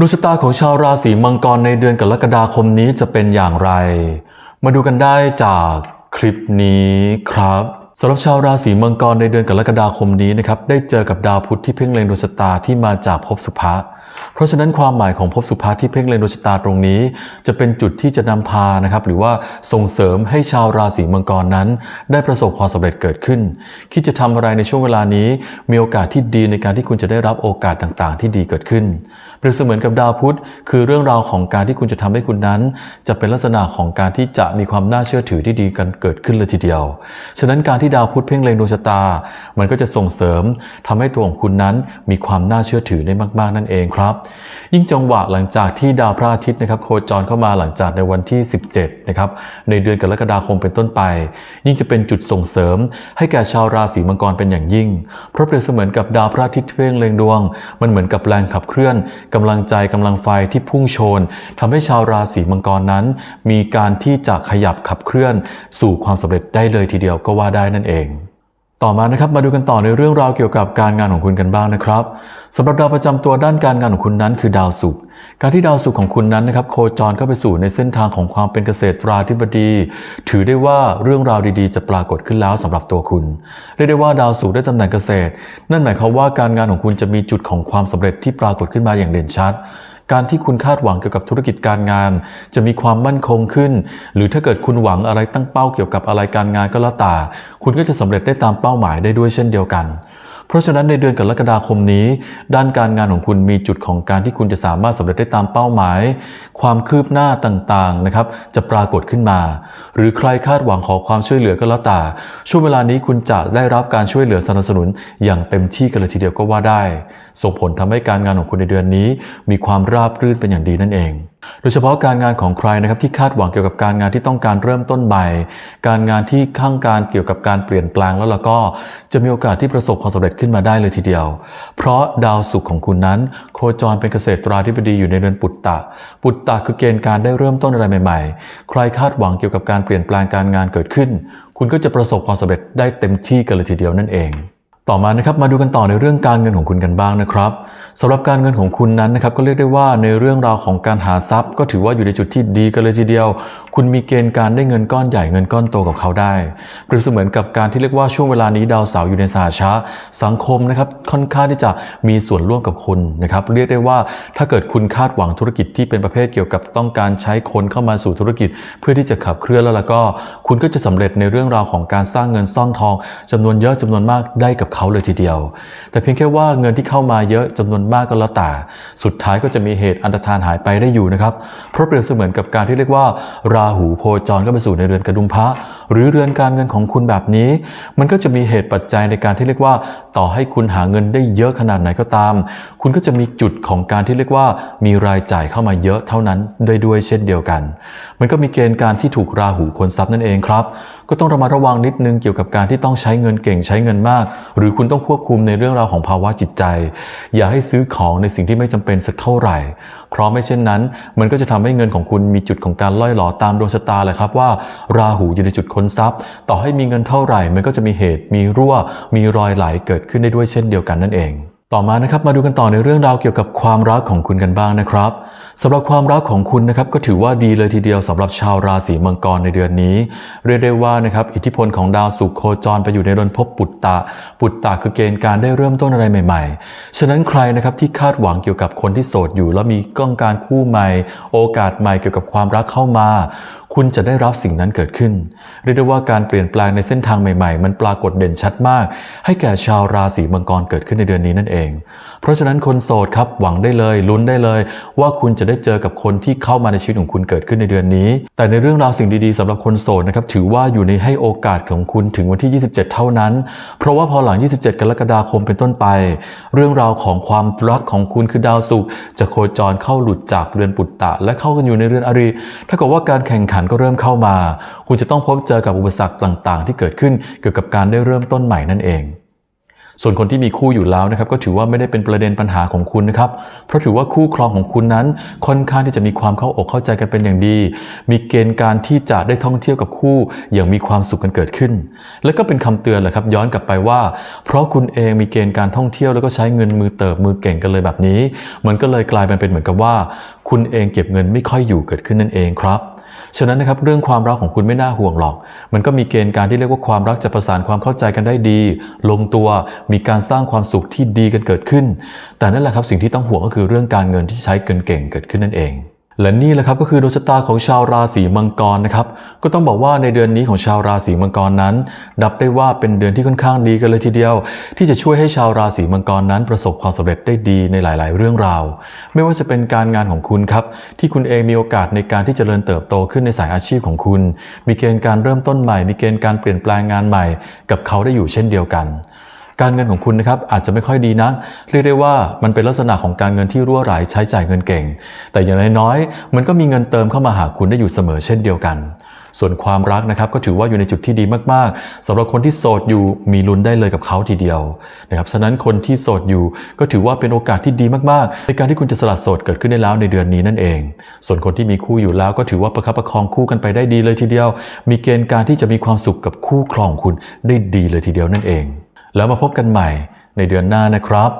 ดวงชะตาของชาวราศีมังกรในเดือนกรกฎาคมนี้จะเป็นอย่างไร มาดูกันได้จากคลิปนี้ครับสำหรับชาวราศีมังกรในเดือนกรกฎาคมนี้นะครับได้เจอกับดาวพุธที่เพ่งเล็งดวงชะตาที่มาจากภพสุภะเพราะฉะนั้นความหมายของภพสุภะที่เพ่งเล็งดวงชะตาตรงนี้ จะเป็นจุดที่จะนำพานะครับหรือว่าส่งเสริมให้ชาวราศีมังกรนั้น ได้ประสบความสำเร็จเกิดขึ้น คิดจะทำอะไรในช่วงเวลานี้ มีโอกาสที่ดีในการที่คุณจะได้รับโอกาสต่างๆ ที่ดีเกิดขึ้นเปรียบเสมือนกับดาวพุธคือเรื่องราวของการที่คุณจะทำให้คุณนั้น จะเป็นลักษณะของการที่จะมีความน่าเชื่อถือที่ดีกันเกิดขึ้นเลยทีเดียว ฉะนั้นการที่ดาวพุธเพ่งเล็งดวงชะตา มันก็จะส่งเสริมทำให้ตัวของคุณนั้นมีความน่าเชื่อถือได้มากๆนั่นเองครับ ยิ่งจังหวะหลังจากที่ดาวพระอาทิตย์นะครับโคจรเข้ามาหลังจากในวันที่ 17นะครับในเดือนกรกฎาคมเป็นต้นไป ยิ่งจะเป็นจุดส่งเสริม ให้แก่ชาวราศีมังกรเป็นอย่างยิ่ง เพราะเปรียบเสมือนกับดาวพระอาทิตย์เพ่งเล็งดวง มันเหมือนกับแรงขับเคลื่อนกำลังใจกำลังไฟที่พุ่งโชนทำให้ชาวราศีมังกรนั้น มีการที่จะขยับขับเคลื่อน สู่ความสำเร็จได้เลยทีเดียวก็ว่าได้นั่นเองต่อมานะครับมาดูกันต่อในเรื่องราวเกี่ยวกับการงานของคุณกันบ้างนะครับสำหรับดาวประจำตัวด้านการงานของคุณนั้นคือดาวศุกร์ การที่ดาวศุกร์ของคุณนั้นนะครับโคจรเข้าไปสู่ในเส้นทางของความเป็นเกษตรราธิบดี ถือได้ว่าเรื่องราวดีๆ จะปรากฏขึ้นแล้วสำหรับตัวคุณเรียกได้ว่าดาวศุกร์ได้ตำแหน่งเกษตร นั่นหมายความว่าการงานของคุณจะมีจุดของความสำเร็จที่ปรากฏขึ้นมาอย่างเด่นชัดการที่คุณคาดหวังเกี่ยวกับธุรกิจการงาน จะมีความมั่นคงขึ้น หรือถ้าเกิดคุณหวังอะไรตั้งเป้าเกี่ยวกับอะไรการงานก็แล้วแต่คุณก็จะสำเร็จได้ตามเป้าหมายได้ด้วยเช่นเดียวกัน เพราะฉะนั้นในเดือนกรกฎาคมนี้ ด้านการงานของคุณมีจุดของการที่คุณจะสามารถสำเร็จได้ตามเป้าหมาย ความคืบหน้าต่างๆนะครับจะปรากฏขึ้นมา หรือใครคาดหวังขอความช่วยเหลือก็แล้วแต่ช่วงเวลานี้คุณจะได้รับการช่วยเหลือสนับสนุน อย่างเต็มที่กันเลยทีเดียวก็ว่าได้ ส่งผลทำให้การงานของคุณในเดือนนี้ มีความราบรื่นเป็นอย่างดีนั่นเองโดยเฉพาะการงานของใครนะครับที่คาดหวังเกี่ยวกับการงานที่ต้องการเริ่มต้นใหม่ การงานที่ข้างการเกี่ยวกับการเปลี่ยนแปลงแล้วล่ะก็จะมีโอกาสที่ประสบความสำเร็จขึ้นมาได้เลยทีเดียว เพราะดาวศุกร์ของคุณนั้น โคจรเป็นเกษตราธิบดีอยู่ในเรือนปุตตะ ปุตตะคือเกณฑ์การได้เริ่มต้นอะไรใหม่ ๆ ใครคาดหวังเกี่ยวกับการเปลี่ยนแปลงการงานเกิดขึ้น คุณก็จะประสบความสำเร็จได้เต็มที่กันเลยทีเดียวนั่นเอง ต่อมานะครับมาดูกันต่อในเรื่องการเงินของคุณกันบ้างนะครับ สำหรับการเงินของคุณนั้นนะครับก็เรียกได้ว่าในเรื่องราวของการหาทรัพย์ ก็ถือว่าอยู่ในจุดที่ดีกันเลยทีเดียว คุณมีเกณฑ์การได้เงินก้อนใหญ่เงินก้อนโตกับเขาได้เปรียบเสมือนกับการที่เรียกว่าช่วงเวลานี้ดาวเสาร์อยู่ในสหชาสังคมนะครับค่อนข้างที่จะมีส่วนร่วมกับคุณนะครับเรียกได้ว่าถ้าเกิดคุณคาดหวังธุรกิจที่เป็นประเภทเกี่ยวกับต้องการใช้คนเข้ามาสู่ธุรกิจ เพื่อที่จะขับเคลื่อนแล้วล่ะก็ คุณก็จะสำเร็จในเรื่องราวของการสร้างเงินซ่องทองจำนวนเยอะจำนวนมากได้กับเขาเลยทีเดียว แต่เพียงแค่ว่าเงินที่เข้ามาเยอะจำนวนมากก็แล้วแต่ สุดท้ายก็จะมีเหตุอันตรธานหายไปได้อยู่นะครับ เพราะเปรียบเสมือนกับการที่เรียกว่า ราหูโคจรก็ไปสู่ในเรือนกระดุมพระ หรือเรือนการเงินของคุณแบบนี้ มันก็จะมีเหตุปัจจัยในการที่เรียกว่า ต่อให้คุณหาเงินได้เยอะขนาดไหนก็ตาม คุณก็จะมีจุดของการที่เรียกว่า มีรายจ่ายเข้ามาเยอะเท่านั้นได้ด้วยเช่นเดียวกัน มันก็มีเกณฑ์การที่ถูกราหูคนทรัพย์นั่นเองครับ ก็ต้องระมัดระวังนิดนึงเกี่ยวกับการที่ต้องใช้เงินเก่งใช้เงินมาก หรือคุณต้องควบคุมในเรื่องราวของภาวะจิตใจ อย่าให้ซื้อของในสิ่งที่ไม่จำเป็นสักเท่าไหร่ เพราะไม่เช่นนั้น มันก็จะทำให้เงินของคุณมีจุดของการล่อยหลอตามดวงชะตาแหละครับว่า ราหูอยู่ในจุดค้นทรัพย์ ต่อให้มีเงินเท่าไหร่ มันก็จะมีเหตุมีรั่ว มีรอยไหลเกิดขึ้นได้ด้วยเช่นเดียวกันนั่นเอง ต่อมานะครับมาดูกันต่อในเรื่องราวเกี่ยวกับความรักของคุณกันบ้างนะครับสำหรับความรักของคุณนะครับก็ถือว่าดีเลยทีเดียวสำหรับชาวราศีมังกรในเดือนนี้ เรียกได้ว่านะครับอิทธิพลของดาวศุโคจรไปอยู่ในรนภพปุตตะ ปุตตะคือเกณฑ์การได้เริ่มต้นอะไรใหม่ๆ ฉะนั้นใครนะครับที่คาดหวังเกี่ยวกับคนที่โสดอยู่ แล้วมีก้องการคู่ใหม่ โอกาสใหม่เกี่ยวกับความรักเข้ามา คุณจะได้รับสิ่งนั้นเกิดขึ้น เรียกได้ว่าการเปลี่ยนแปลงในเส้นทางใหม่ๆ มันปรากฏเด่นชัดมาก ให้แก่ชาวราศีมังกรเกิดขึ้นในเดือนนี้นั่นเอง เพราะฉะนั้นคนโสดครับหวังได้เลยลุ้นได้เลย ว่าคุณจะได้เจอกับคนที่เข้ามาในชีวิตของคุณเกิดขึ้นในเดือนนี้ แต่ในเรื่องราวสิ่งดีๆสำหรับคนโสดนะครับถือว่าอยู่ในให้โอกาสของคุณถึงวันที่ 27 เท่านั้น เพราะว่าพอหลัง 27 กรกฎาคมเป็นต้นไป เรื่องราวของความรักของคุณคือดาวศุกร์จะโคจรเข้าหลุดจากเรือนปุตตะ และเข้ากันอยู่ในเรือนอริถ้ากับว่าการแข่งขันก็เริ่มเข้ามา คุณจะต้องพบเจอกับอุปสรรคต่างๆ ที่เกิดขึ้นเกี่ยวกับการได้เริ่มต้นใหม่นั่นเอง ส่วนคนที่มีคู่อยู่แล้วนะครับ ก็ถือว่าไม่ได้เป็นประเด็นปัญหาของคุณนะครับ เพราะถือว่าคู่ครองของคุณนั้นค่อนข้างที่จะมีความเข้าอกเข้าใจกันเป็นอย่างดี มีเกณฑ์การที่จะได้ท่องเที่ยวกับคู่อย่างมีความสุขกันเกิดขึ้น แล้วก็เป็นคำเตือนแหละครับย้อนกลับไปว่า เพราะคุณเองมีเกณฑ์การท่องเที่ยวแล้วก็ใช้เงินมือเติบมือเก่งกันเลยแบบนี้ มันก็เลยกลายเป็นเป็นเหมือนกับว่า คุณเองเก็บเงินไม่ค่อยอยู่เกิดขึ้นนั่นเองครับ ฉะนั้นนะครับเรื่องความรักของคุณไม่น่าห่วงหรอก มันก็มีเกณฑ์การที่เรียกว่าความรักจะประสานความเข้าใจกันได้ดี ลงตัวมีการสร้างความสุขที่ดีกันเกิดขึ้น แต่นั่นแหละครับสิ่งที่ต้องห่วงก็คือเรื่องการเงินที่ใช้เกินเก่งเกิดขึ้นนั่นเอง และนี่แหละครับก็คือดวงชะตาของชาวราศีมังกรนะครับ ก็ต้องบอกว่าในเดือนนี้ของชาวราศีมังกรนั้นนับได้ว่าเป็นเดือนที่ค่อนข้างดีกันเลยทีเดียว ที่จะช่วยให้ชาวราศีมังกรนั้นประสบความสำเร็จได้ดีในหลาย ๆ เรื่องราว ไม่ว่าจะเป็นการงานของคุณครับ ที่คุณเองมีโอกาสในการที่จเจริญเติบโตขึ้นในสายอาชีพของคุณ มีเกณฑ์การเริ่มต้นใหม่ มีเกณฑ์การเปลี่ยนแปลงงานใหม่ กับเขาได้อยู่เช่นเดียวกัน การเงินของคุณนะครับอาจจะไม่ค่อยดีนัก เรียกได้ว่ามันเป็นลักษณะของการเงินที่รั่วไหลใช้จ่ายเงินเก่ง แต่อย่างน้อยๆมันก็มีเงินเติมเข้ามาหาคุณได้อยู่เสมอเช่นเดียวกัน ส่วนความรักนะครับก็ถือว่าอยู่ในจุดที่ดีมากๆสำหรับคนที่โสดอยู่มีลุ้นได้เลยกับเขาทีเดียวนะครับฉะนั้นคนที่โสดอยู่ก็ถือว่าเป็นโอกาสที่ดีมากๆ ในการที่คุณจะสละโสดเกิดขึ้นได้แล้วในเดือนนี้นั่นเอง ส่วนคนที่มีคู่อยู่แล้วก็ถือว่าประคับประคองคู่กันไปได้ดีเลยทีเดียว มีเกณฑ์การที่จะมีความสุขกับคู่ครองคุณได้ดีเลยทีเดียวนั่นเอง แล้วมาพบกันใหม่ในเดือนหน้านะครับ